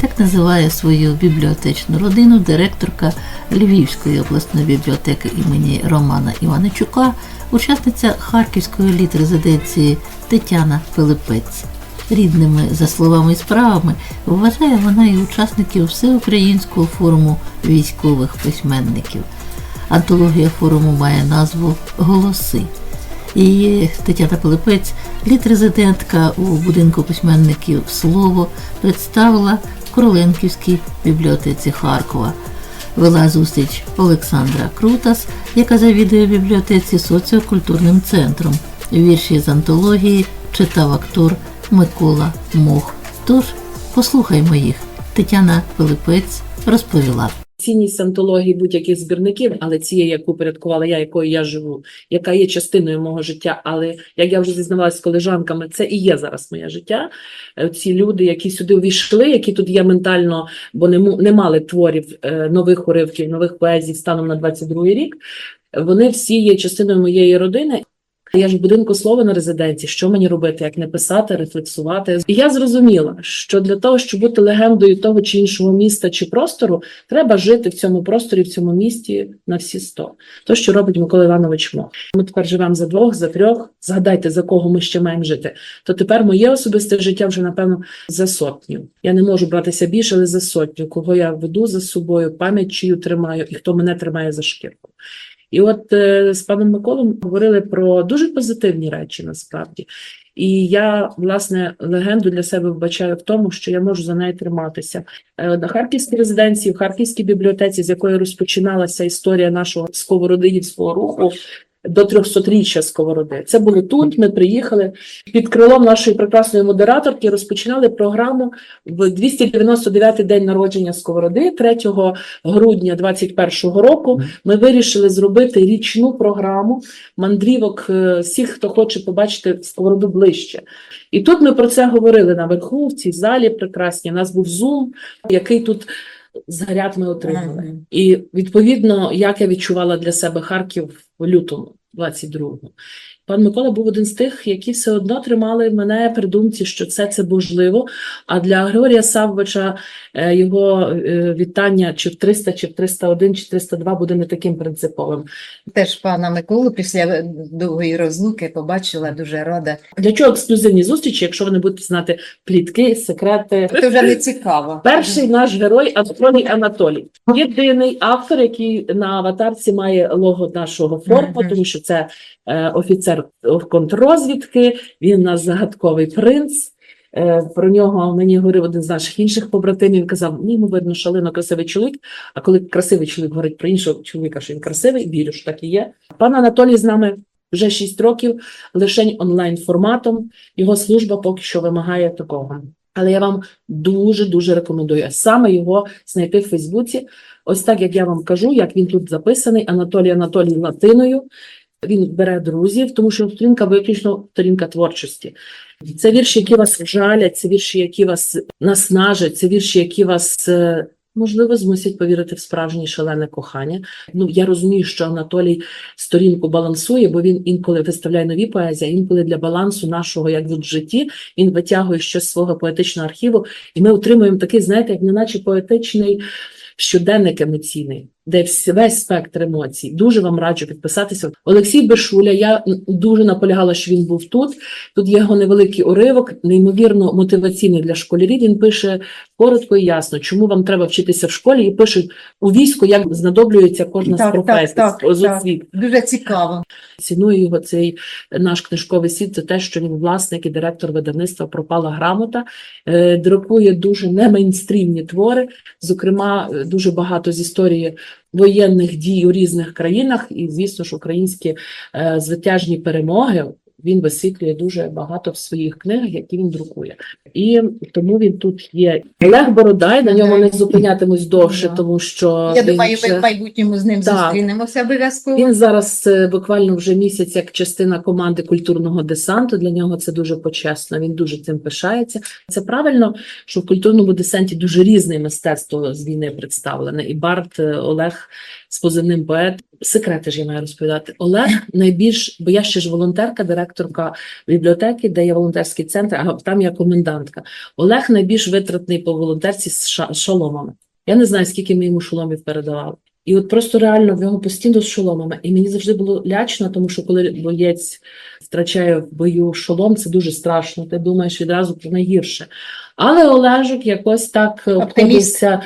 Так називає свою бібліотечну родину директорка Львівської обласної бібліотеки імені Романа Іваничука, учасниця Харківської літрезиденції Тетяна Пилипець. Рідними за словами і справами вважає вона і учасників Всеукраїнського форуму військових письменників. Антологія форуму має назву Голоси. І Тетяна Пилипець, літрезидентка у будинку письменників Слово, представила Короленківській бібліотеці Харкова. Вела зустріч Олександра Крутас, яка завідує бібліотеці соціокультурним центром. Вірші з антології читав актор Микола Мох. Тож послухаймо їх. Тетяна Пилипець розповіла. Цінність антології будь-яких збірників, але цієї, яку порядкувала я, якою я живу, яка є частиною мого життя. Але як я вже зізнавалася з колежанками, це і є зараз моє життя. Е, Ці люди, які сюди увійшли, які тут є ментально, бо не, не мали творів е, нових уривків, нових поезій станом на 22-й рік. Вони всі є частиною моєї родини. Я ж в будинку слова на резиденції. Що мені робити, як не писати, рефлексувати? І я зрозуміла, що для того, щоб бути легендою того чи іншого міста чи простору, треба жити в цьому просторі, в цьому місті на всі сто. То, що робить Микола Іванович Мох. Ми тепер живемо за двох, за трьох. Згадайте, за кого ми ще маємо жити. То тепер моє особисте життя вже напевно за сотню. Я не можу братися більше, але за сотню, кого я веду за собою, пам'ять чию тримаю, і хто мене тримає за шкірку. І от е, з паном Миколом говорили про дуже позитивні речі насправді. І я, власне, легенду для себе вбачаю в тому, що я можу за неї триматися. Е, На Харківській резиденції, в Харківській бібліотеці, з якої розпочиналася історія нашого сковородиївського руху до 300-річчя сковороди. Це було тут. Ми приїхали під крилом нашої прекрасної модераторки, розпочинали програму в 299-й день народження сковороди, 3 грудня 21-го року. Ми вирішили зробити річну програму мандрівок е, всіх, хто хоче побачити сковороду ближче. І тут ми про це говорили наверху, в цій залі прекрасній. У нас був зум, який тут заряд ми отримали. Мгм. І відповідно, як я відчувала для себе Харків в лютому 22-го. Пан Микола був один з тих, які все одно тримали мене при думці, що це це можливо. А для Григорія Саввича е, його е, вітання чи в 300, чи в 301, чи 302 буде не таким принциповим. Теж пана Миколу після довгої розлуки побачила дуже рада. Для чого ексклюзивні зустрічі, якщо ви не будете знати плітки, секрети? Це вже не цікаво. Перший наш герой Анатолій Анатолій. Єдиний автор, який на аватарці має лого нашого форпу, тому що це е, контррозвідки, він у нас загадковий принц. Е, Про нього мені говорив один з наших інших побратимів. Він казав: ні, видно, шалено красивий чоловік. А коли красивий чоловік говорить про іншого чоловіка, що він красивий, вірю, що так і є. Пан Анатолій з нами вже 6 років, лише онлайн форматом. Його служба поки що вимагає такого. Але я вам дуже дуже рекомендую саме його знайти в Фейсбуці. Ось так як я вам кажу, як він тут записаний, Анатолій Анатолій Латиною. Він бере друзів, тому що сторінка виключно сторінка творчості. Це вірші, які вас жалять, це вірші, які вас наснажать, це вірші, які вас е, можливо змусять повірити в справжнє шалене кохання. Ну я розумію, що Анатолій сторінку балансує, бо він інколи виставляє нові поезії, а інколи для балансу нашого, як в житті, він витягує щось з свого поетичного архіву, і ми отримуємо такий, знаєте, як неначе поетичний щоденник емоційний, де весь спектр емоцій. Дуже вам раджу підписатися. Олексій Бешуля. Я дуже наполягала, що він був тут. Тут є його невеликий уривок, неймовірно мотиваційний для школярів. Він пише коротко і ясно, чому вам треба вчитися в школі, і пише у війську, як знадоблюється кожна Так, так, професій, так, з так. Дуже цікаво. Цінує його цей наш книжковий світ, це те, що він власник і директор видавництва Пропала грамота, е, друкує дуже немейнстрімні твори, зокрема, е, дуже багато з історії воєнних дій у різних країнах, і звісно ж, українські е, звитяжні перемоги. Він висвітлює дуже багато в своїх книгах, які він друкує. І тому він тут є. Олег Бородай, на ньому не зупинятимусь довше, тому що Я думаю, ми в майбутньому з ним Так. зустрінемося обов'язково. він зараз е, буквально вже місяць як частина команди культурного десанту. Для нього це дуже почесно. Він дуже цим пишається. Це правильно, що в культурному десанті дуже різне мистецтво з війни представлене. І Барт е, Олег з позивним поет. Секрети ж я маю розповідати. Олег найбільш, бо я ще ж волонтерка, директорка бібліотеки, де є волонтерський центр, а там я комендантка. Олег найбільш витратний по волонтерці з шоломами. Я не знаю, скільки ми йому шоломів передавали. І от просто реально в нього постійно з шоломами. І мені завжди було лячно, тому що коли боєць втрачає в бою шолом, це дуже страшно. Ти думаєш відразу про найгірше. Але Олежик якось так Оптиміст. обходився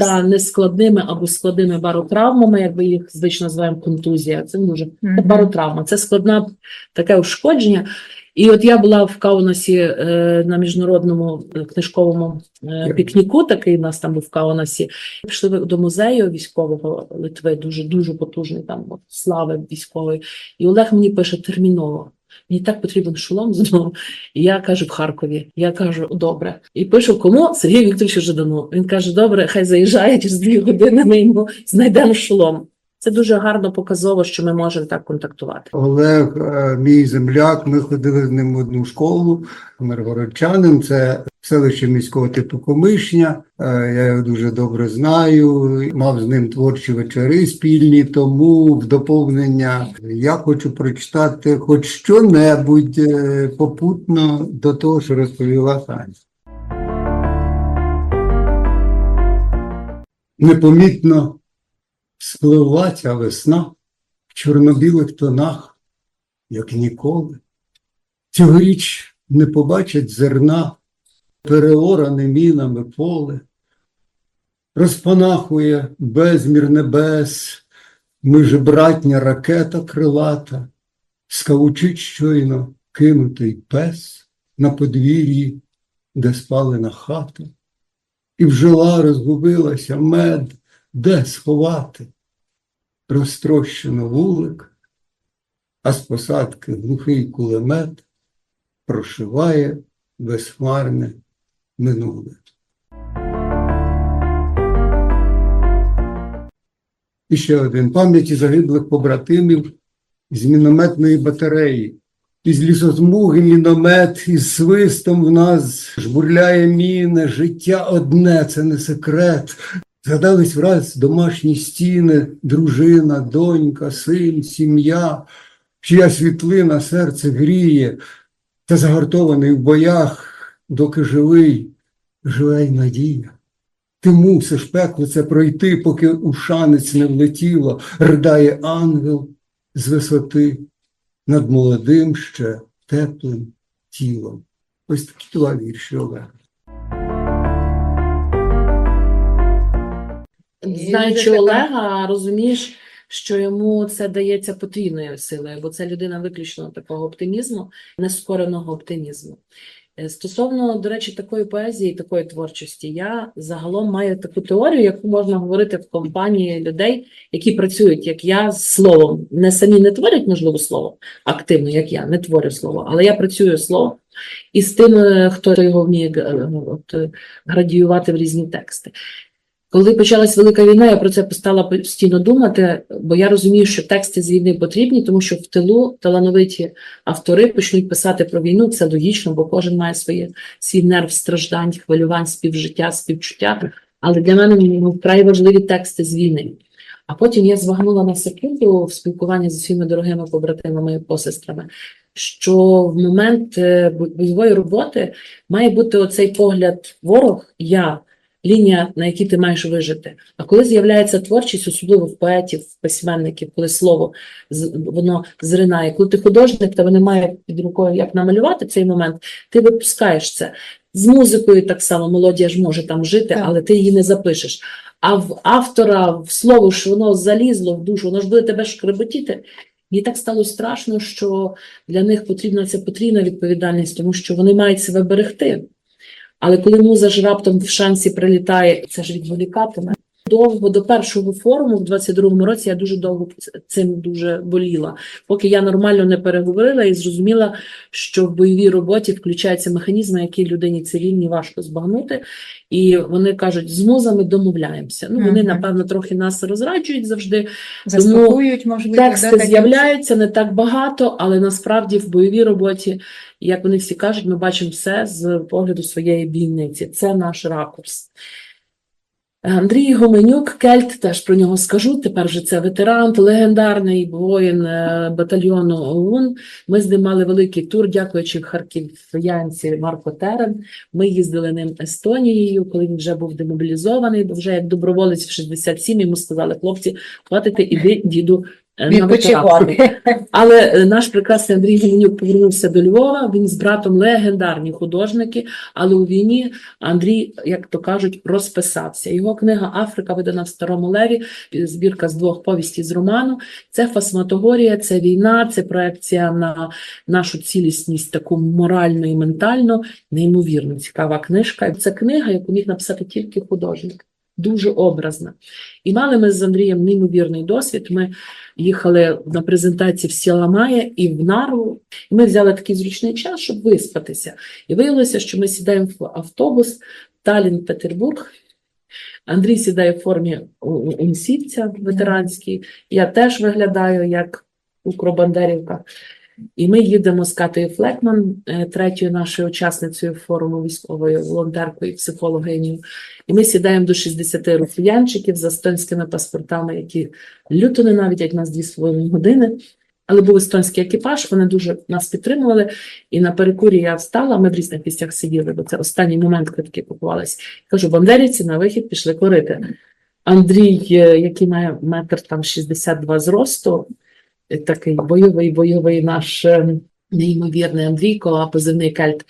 та нескладними або складними баротравмами, як ми їх звично називаємо контузія. Це дуже це Мгм. баротравма, це складна таке ушкодження. І от я була в Каунасі е, на міжнародному е, книжковому е, пікніку, такий у нас там був в Каунасі. Пішли до музею військового Литви, дуже дуже потужний там от, слави військової. І Олег мені пише терміново. Мені так потрібен шолом знову. І я кажу в Харкові. Я кажу, добре. І пишу кому Сергію Вікторовичу Жадану. Він каже: Добре, хай заїжджає через дві години. Ми йому знайдемо шолом. Це дуже гарно показово, що ми можемо так контактувати. Олег, е, мій земляк, ми ходили з ним в одну школу, миргородчанин, це селище міського типу Комишня. Е, Я його дуже добре знаю, мав з ним творчі вечори спільні, тому в доповнення я хочу прочитати хоч що-небудь е, попутно до того, що розповіла Таня. Непомітно спливла ця весна в чорно-білих тонах, як ніколи. Цьогоріч не побачать зерна, переоране мінами поле, розпанахує безмір небес, межебратня ракета крилата, скавучить щойно кинутий пес на подвір'ї, де спалена хата, і вжила розгубилася мед, де сховати розтрощено вулик, а з посадки глухий кулемет прошиває безхмарне минуле. І ще один пам'яті загиблих побратимів з мінометної батареї. Із лісозмуги міномет, із свистом в нас жбурляє міни, життя одне, це не секрет. Згадались враз домашні стіни, дружина, донька, син, сім'я, чия світлина серце гріє, та загартований в боях, доки живий, живе й надія. Ти мусиш пекло це пройти, поки у шанець не влетіло, ридає ангел з висоти над молодим ще теплим тілом. Ось такі два вірші Олега. Знаючи Олега, розумієш, що йому це дається потрійною силою, бо це людина виключно такого оптимізму, нескореного оптимізму. Е, Стосовно, до речі, такої поезії, такої творчості, я загалом маю таку теорію, яку можна говорити в компанії людей, які працюють, як я, з словом. Не самі не творять, можливо, слово активно, як я, не творю слово, але я працюю словом. І з тим, е, хто його вміє е, градіювати в різні тексти. Коли почалась велика війна, я про це стала постійно думати, бо я розумію, що тексти з війни потрібні, тому що в тилу талановиті автори почнуть писати про війну. Це логічно, бо кожен має своє свій нерв страждань, хвилювань, співжиття, співчуття. Але для мене ну, вкрай важливі тексти з війни. А потім я звагнула на секунду в спілкуванні зі своїми дорогими побратимами і посестрами, що в момент е, бойової роботи має бути оцей погляд ворог, я, лінія, на якій ти маєш вижити. А коли з'являється творчість, особливо в поетів, в письменників, коли слово воно зринає, коли ти художник, вони мають під рукою, як намалювати цей момент, ти випускаєш це. З музикою так само мелодія ж може там жити, Так. але ти її не запишеш. А в автора в слово ж воно залізло в душу, воно ж буде тебе шкреботіти. Мені так стало страшно, що для них потрібна ця потрійна відповідальність, тому що вони мають себе берегти. Але коли муза ж раптом в шансі прилітає, це ж відволікатиме. Довго до першого форуму в 22-му році я дуже довго цим дуже боліла, поки я нормально не переговорила і зрозуміла, що в бойовій роботі включаються механізми, які людині цивільній важко збагнути. І вони кажуть, з музами домовляємося. Ну вони напевно трохи нас розраджують завжди. Заспокоюють, можливо, Тексти з'являються не так багато, але насправді в бойовій роботі, як вони всі кажуть, ми бачимо все з погляду своєї бійниці. Це наш ракурс. Андрій Гоменюк, Кельт, теж про нього скажу. Тепер вже це ветеран, легендарний воїн е, батальйону ОУН. Ми з ним мали великий тур, дякуючи харків'янці Марко Терен. Ми їздили ним Естонією, коли він вже був демобілізований, вже як доброволець в 67 йому сказали, хлопці, хватите, іди, діду. Відпочивати. Але е, наш прекрасний Андрій Гуменюк повернувся до Львова. Він з братом легендарні художники. Але у війні Андрій, як то кажуть, розписався. Його книга Африка видана в старому леві. Збірка з двох повісті з роману. Це фасматогорія, це війна, це проекція на нашу цілісність, таку морально і ментально. Неймовірно цікава книжка. Це книга, яку міг написати тільки художник. Дуже образна. І мали ми з Андрієм неймовірний досвід. Ми їхали на презентації в Сіламає і в Нарву. І ми взяли такий зручний час, щоб виспатися. І виявилося, що ми сідаємо в автобус Талін-Петербург. Андрій сідає в формі унсівця ветеранській. Я теж виглядаю як укробандерівка. І ми їдемо з Катою Флекман, е, третьою нашою учасницею форуму військовою волонтеркою і психологинею. І ми сідаємо до 60 росіянчиків з естонськими паспортами, які люто ненавидять нас дві половиною години. Але був естонський екіпаж, вони дуже нас підтримували. І на перекурі я встала, ми в різних місцях сиділи, бо це останній момент квитки купувалися. Кажу, бандерівці на вихід пішли курити. Андрій, е, який має метр там 62 зросту, такий бойовий, бойовий наш е, неймовірний Андрійко, позивний кельт.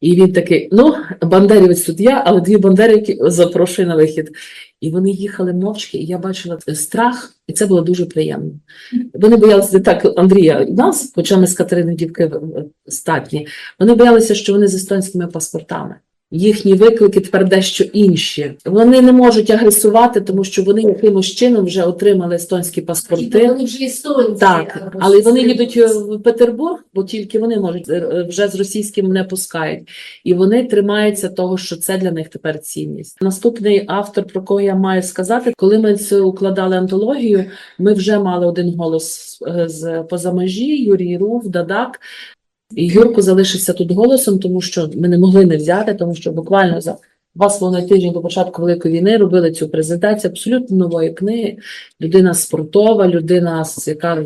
І він такий: ну, бандерівець тут я, але дві бандерівки запрошую на вихід. І вони їхали мовчки, і я бачила страх, і це було дуже приємно. Вони боялися так Андрія нас, хоча ми з Катериною дівки е, статні. Вони боялися, що вони з естонськими паспортами. Їхні виклики тепер дещо інші. Вони не можуть агресувати, тому що вони якимось чином вже отримали естонські паспорти. Вони вже естонці. Так, але вони їдуть е, в Петербург, бо тільки вони можуть е, вже з російським не пускають, і вони тримаються того, що це для них тепер цінність. Наступний автор, про кого я маю сказати, коли ми це укладали антологію, ми вже мали один голос е, з позамежі, Юрій Рув, Дадак. Юрко залишився тут голосом, тому що ми не могли не взяти, тому що буквально за два з тижні до початку Великої війни робили цю презентацію абсолютно нової книги. Людина спортова, людина, яка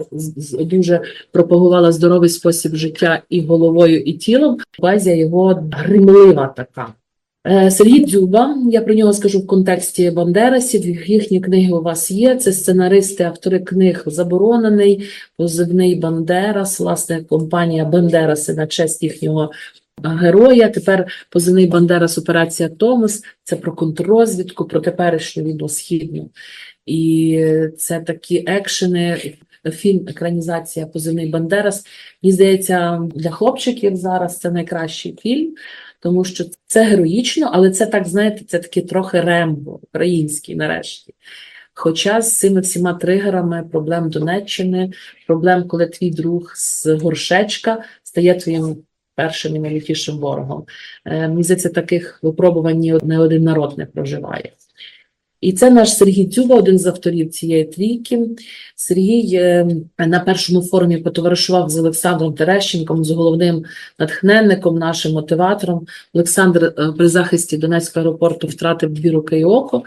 дуже пропагувала здоровий спосіб життя і головою, і тілом. Базія його гримлива така. Е, Сергій Дзюба, я про нього скажу в контексті Бандерасів. Їхні книги у вас є. Це сценаристи, автори книг Заборонений, позивний Бандерас, власне, компанія Бандераси на честь їхнього е, героя. Тепер позивний Бандерас Операція Томас. Це про контррозвідку, про теперішню війну східну. І це такі екшени. Фільм екранізація позивний Бандерас. Мені здається, для хлопчиків зараз це найкращий фільм, тому що це героїчно, але це так, знаєте, це таке трохи рембо, український нарешті. Хоча з цими всіма тригерами проблем Донеччини, проблем, коли твій друг з горшечка стає твоїм першим і найлютішим ворогом. Е, Мені здається, таких випробувань не один народ не проживає. І це наш Сергій Дзюба, один з авторів цієї трійки. Сергій е, на першому форумі потоваришував з Олександром Терещенком, з головним натхненником, нашим мотиватором. Олександр е, при захисті Донецького аеропорту втратив дві руки і око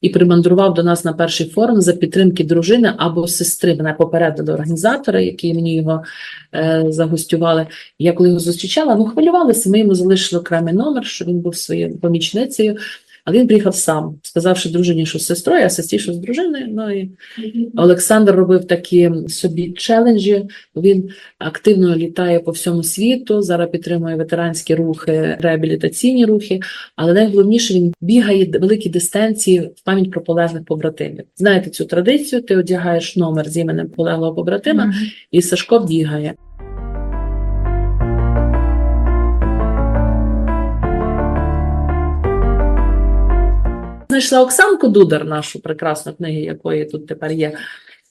і примандрував до нас на перший форум за підтримки дружини або сестри. Мене попередили організатори, які мені його е, загостювали. Я коли його зустрічала, ну хвилювалися. Ми йому залишили окремий номер, що він був своєю помічницею. Але він приїхав сам, сказавши дружині, що з сестрою, а сестрі, що з дружиною. Ну і Олександр робив такі собі челенджі. Він активно літає по всьому світу. Зараз підтримує ветеранські рухи, реабілітаційні рухи. Але найголовніше він бігає великі дистанції в пам'ять про полеглих побратимів. Знаєте цю традицію? Ти одягаєш номер з іменем полеглого побратима, Мгм. і Сашко бігає. Знайшла Оксанку Дудар, нашу прекрасну книгу, якої тут тепер є.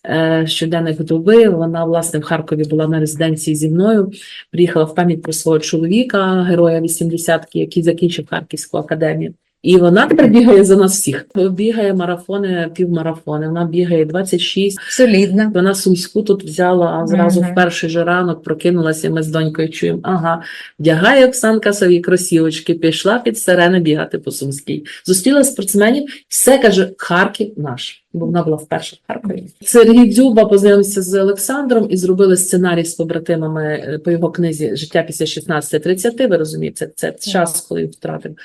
е, Щоденник вдови. Вона власне в Харкові була на резиденції зі мною. Приїхала в пам'ять про свого чоловіка, героя 80-ки, який закінчив Харківську академію. І вона тепер бігає за нас всіх. Бігає марафони, півмарафони. Вона бігає 26. Солідна. Вона сумську тут взяла, а зразу Мгм. в перший же ранок прокинулася. Ми з донькою чуємо. Ага, вдягає Оксанка собі кросівочки, пішла під сирени бігати по сумській. Зустріла спортсменів, все каже: Харків наш. Бо вона була вперше в Харкові. Сергій Дзюба познайомився з Олександром і зробили сценарій з побратимами е, по його книзі Життя після 16.30. Ви розумієте, це час, коли він втратив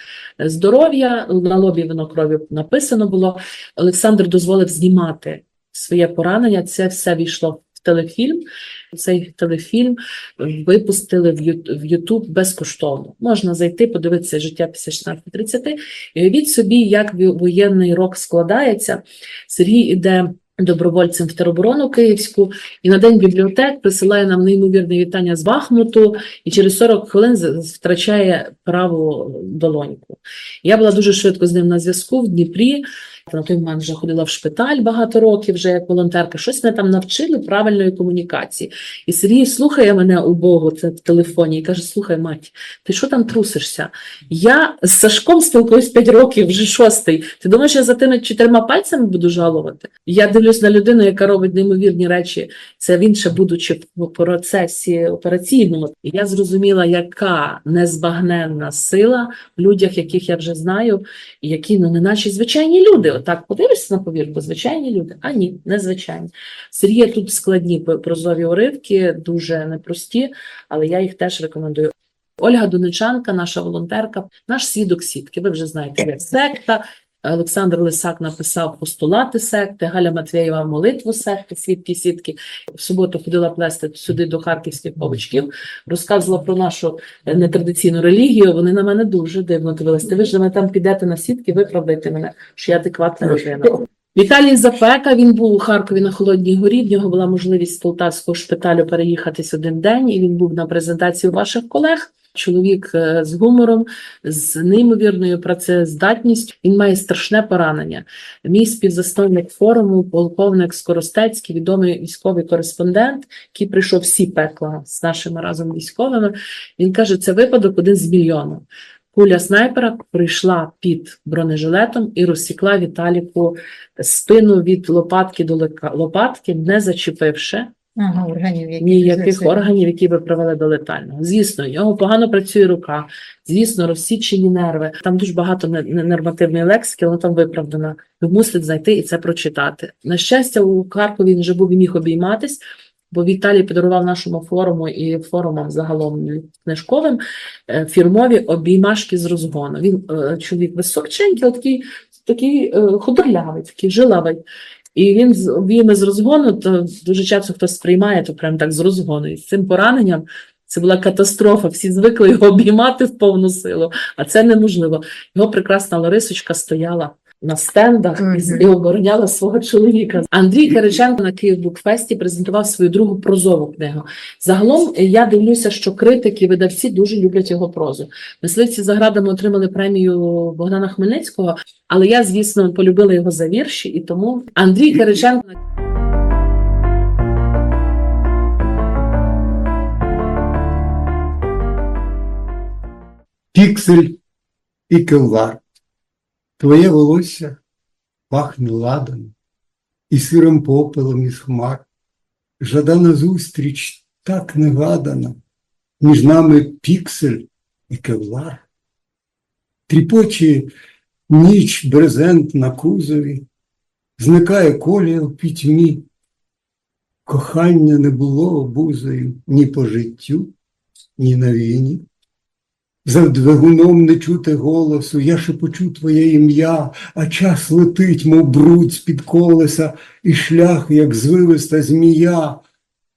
е, здоров'я. На лобі вино крові написано було. Олександр дозволив знімати своє поранення. Це все війшло в телефільм. Цей телефільм випустили в Ютуб безкоштовно. Можна зайти, подивитися життя після 16.30. І уявіть собі, як воєнний рок складається. Сергій іде добровольцем в тероборону Київську, і на день бібліотек присилає нам неймовірне вітання з Бахмуту, і через 40 хвилин втрачає праву долоньку. Я була дуже швидко з ним на зв'язку в Дніпрі. На той момент вже ходила в шпиталь багато років, вже як волонтерка. Щось мене там навчили правильної комунікації. І Сергій слухає мене убого це в телефоні і каже: Слухай, мать, ти що там трусишся? Я з Сашком спілкуюсь 5 років, вже шостий. Ти думаєш, я за тими чотирма пальцями буду жалувати? Я дивлюсь на людину, яка робить неймовірні речі. Це він ще будучи в процесі операційному. І я зрозуміла, яка незбагненна сила в людях, яких я вже знаю, які ну не наші звичайні люди. Отак подивишся на повірку, звичайні люди. А ні, незвичайні. Сергія тут складні прозові уривки, дуже непрості, але я їх теж рекомендую. Ольга Донечанка, наша волонтерка, наш свідок сітки. Ви вже знаєте, як секта. Олександр Лисак написав постулати секти, Галя Матвєєва молитву секти, свідки сітки. В суботу ходила плести сюди до харківських павучків, розказувала про нашу нетрадиційну релігію. Вони на мене дуже дивно дивилися. Ти ви ж мене там підете на сітки, виправдайте мене, що я адекватна людина. Віталій Запека, він був у Харкові на Холодній горі. В нього була можливість з полтавського шпиталю переїхатись один день, і він був на презентації у ваших колег. Чоловік е, з гумором, з неймовірною працездатністю. Він має страшне поранення. Мій співзасновник форуму, полковник Скоростецький, відомий військовий кореспондент, який прийшов всі пекла з нашими разом військовими. Він каже, це випадок один з мільйону. Куля снайпера прийшла під бронежилетом і розсікла Віталіку спину від лопатки до лопатки, не зачепивши Ага, органів, які ніяких органів, які би привели до летального. Звісно, у нього погано працює рука, звісно, розсічені нерви. Там дуже багато не- не- нормативної лексики, але там виправдано. Ви мусите знайти і це прочитати. На щастя, у Харкові він вже був і міг обійматись. Бо Віталій подарував нашому форуму і форумам загалом книжковим е, фірмові обіймашки з розгону. Він е, чоловік високченький, такий, такий е, худорлявий, такий жилавий. І він обійми з розгону, то дуже часто хтось сприймає, то прям так з розгону. І з цим пораненням це була катастрофа. Всі звикли його обіймати в повну силу, а це неможливо. Його прекрасна Ларисочка стояла на стендах і, з- і обороняла свого чоловіка. Андрій Кириченко на Київ Букфесті презентував свою другу прозову книгу. Загалом е, я дивлюся, що критики, видавці дуже люблять його прозу. Мисливці за градами отримали премію Богдана Хмельницького, але я, звісно, полюбила його за вірші, і тому Андрій Кириченко Піксель і келвар. Твоє волосся пахне ладом і сирим попелом із хмар. Жадана зустріч так негадана, між нами піксель і кевлар. Тріпоче ніч брезент на кузові, зникає колія в пітьмі. Кохання не було обузою ні по життю, ні на війні. За двигуном не чути голосу, я шепочу твоє ім'я, а час летить, мов бруд з-під колеса, і шлях, як звивиста змія.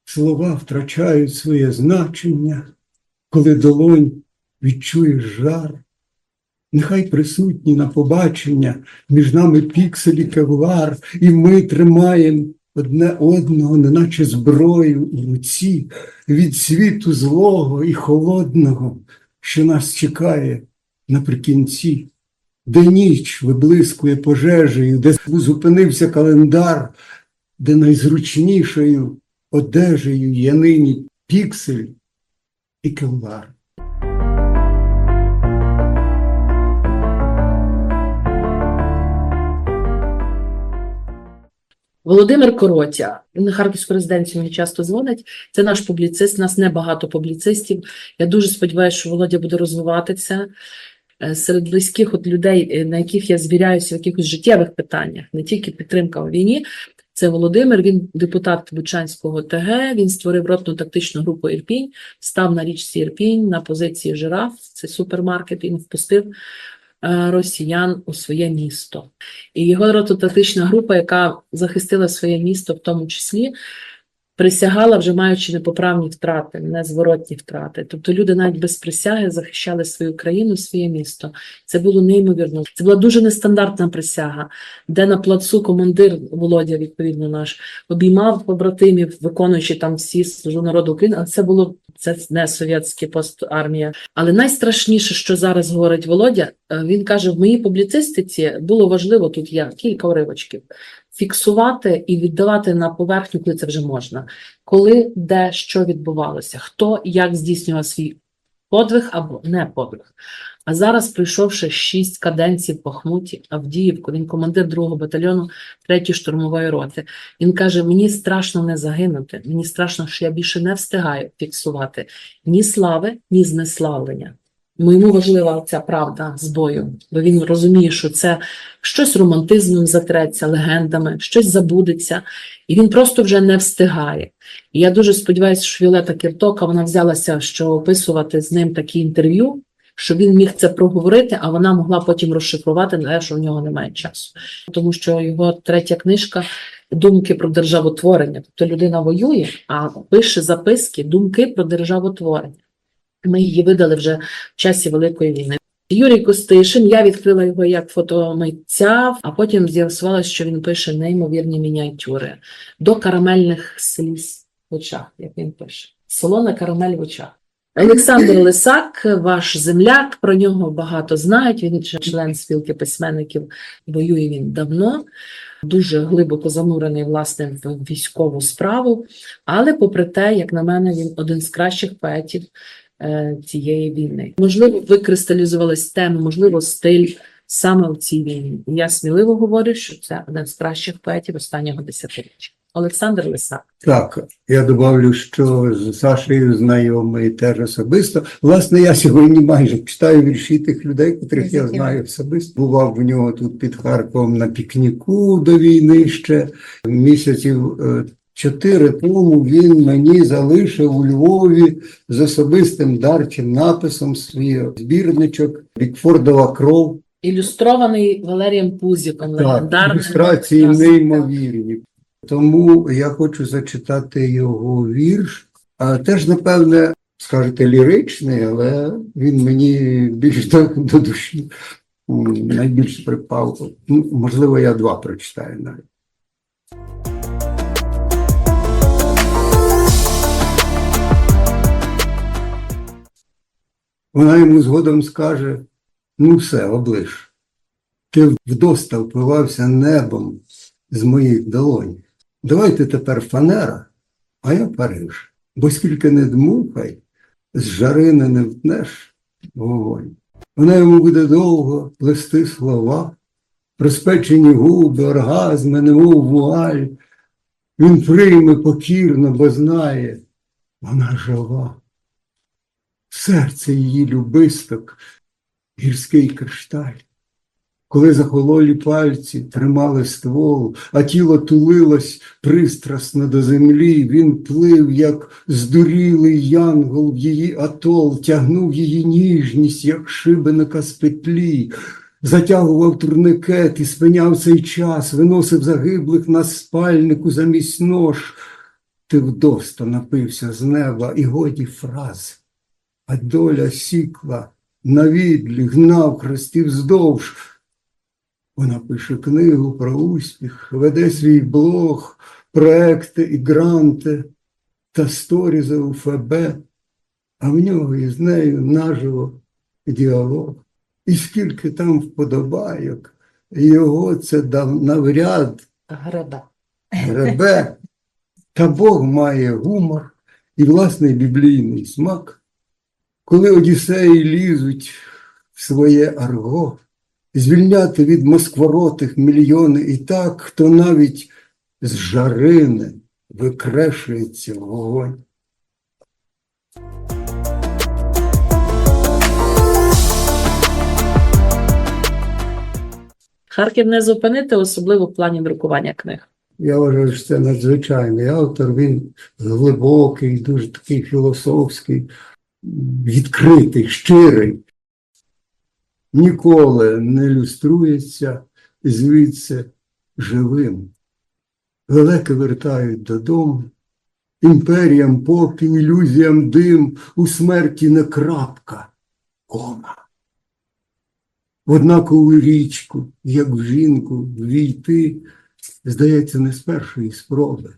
Слова втрачають своє значення, коли долонь відчуєш жар. Нехай присутні на побачення між нами пікселі кевлар, і ми тримаємо одне одного, неначе зброю у руці, від світу злого і холодного що нас чекає наприкінці. де ніч виблискує пожежею, де зупинився календар, де найзручнішою одежею є нині піксель і кевлар. Володимир Коротя, на Харківську резиденцію мені часто дзвонить. Це наш публіцист, нас небагато публіцистів. Я дуже сподіваюся, що Володя буде розвиватися Е, серед близьких от людей, е, на яких я звіряюся в якихось життєвих питаннях, не тільки підтримка у війні. Це Володимир, він депутат Бучанського ТГ, він створив ротну тактичну групу Ірпінь, став на річці Ірпінь на позиції жираф, це супермаркет, він впустив росіян у своє місто. І його рототактична група, яка захистила своє місто, в тому числі, присягала, вже маючи непоправні втрати, незворотні втрати. Тобто люди навіть без присяги захищали свою країну, своє місто. Це було неймовірно. Це була дуже нестандартна присяга, де на плацу командир Володя, відповідно, наш обіймав побратимів, виконуючи там всі служу народу України. Але це було це не совєтська постармія. Але найстрашніше, що зараз говорить Володя, е, він каже: в моїй публіцистиці було важливо тут є кілька уривочків. Фіксувати і віддавати на поверхню, коли це вже можна, коли, де, що відбувалося, хто як здійснював свій подвиг або не подвиг. А зараз, прийшовши шість каденцій в Бахмуті, Авдіївку, він командир другого батальйону третьої штурмової роти. Він каже: мені страшно не загинути, мені страшно, що я більше не встигаю фіксувати ні слави, ні знеславлення. Бо йому важлива ця правда з бою, бо він розуміє, що це щось романтизмом затреться, легендами, щось забудеться, і він просто вже не встигає. І я дуже сподіваюся, що Віолета Кіртока вона взялася, що описувати з ним такі інтерв'ю, щоб він міг це проговорити, а вона могла потім розшифрувати, але що в нього немає часу. Тому що його третя книжка думки про державотворення. Тобто людина воює, а пише записки, думки про державотворення. Ми її видали вже в часі Великої війни. Юрій Костишин, я відкрила його як фотомитця, а потім з'ясувалося, що він пише неймовірні мініатюри до карамельних сліз в очах, як він пише. Солона карамель в очах. Олександр Лисак, ваш земляк, про нього багато знають. Він член спілки письменників, воює він давно, дуже глибоко занурений власне в військову справу. Але, попри те, як на мене, він один з кращих поетів цієї війни. Можливо, викристалізувалась тема, можливо, стиль саме в цій війні. Я сміливо говорю, що це один з кращих поетів останнього десятиріччя. Олександр Лисак. Так, я добавлю, що з Сашею знайомий теж особисто. Власне, я сьогодні майже читаю вірші тих людей, котрих я знаю особисто. Бував в нього тут під Харковом на пікніку до війни ще місяців е, чотири тому він мені залишив у Львові з особистим дарчим написом свій збірничок Бікфордова кров. Ілюстрований Валерієм Пузіком, Так, легендарним. ілюстрації неймовірні. Тому я хочу зачитати його вірш. А теж, напевне, скажете, ліричний, але він мені більш до, до душі м, найбільше припав. Ну, можливо, я два прочитаю навіть. Вона йому згодом скаже: ну все, облиш. Ти вдоста впивався небом з моїх долонь. Давайте тепер фанера, а я Париж. Бо скільки не дмухай, з жарини не втнеш вогонь. Вона йому буде довго плести слова, розпечені губи, оргазми, немов вуаль. Він прийме покірно, бо знає, вона жива. Серце її любисток, гірський кришталь. Коли захололі пальці тримали ствол, а тіло тулилось пристрасно до землі, він плив, як здурілий янгол в її атол, тягнув її ніжність, як шибеника з петлі, затягував турникет і спиняв цей час, виносив загиблих на спальнику замість нож. Ти вдоста напився з неба, і годі фраз, а доля сікла навідлі, навхрест і вздовж. Вона пише книгу про успіх, веде свій блог, проекти і гранти та сторізи у ФБ, а в нього із нею наживо діалог. І скільки там вподобайок, його це дав навряд Греба. гребе. Та Бог має гумор і власний біблійний смак. Коли одіссеї лізуть в своє арго, звільняти від москворотих мільйони і так, хто навіть з жарини викрешується в вогонь. Харків не зупинити, особливо в плані друкування книг. Я вважаю, що це надзвичайний автор. Він глибокий, дуже такий філософський, відкритий, щирий. Ніколи не люструється звідси живим. Лелеки вертають додому, імперіям попіл, ілюзіям дим, у смерті не крапка, кома. В однакову річку, як в жінку, війти здається, не з першої спроби.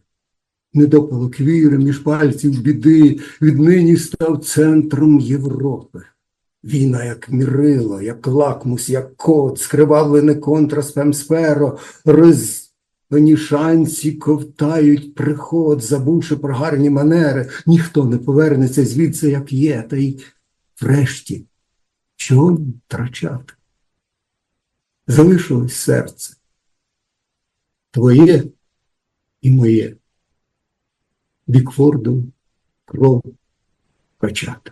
Недопалок віри між пальців біди віднині став центром Європи. Війна, як мірило, як лакмус, як код, скривавлене контраспемсперо, розпані шанці ковтають приход, забувши про гарні манери, ніхто не повернеться звідси, як є, та й врешті, чого втрачати? Залишилось серце твоє і моє. Бікфорду про качати.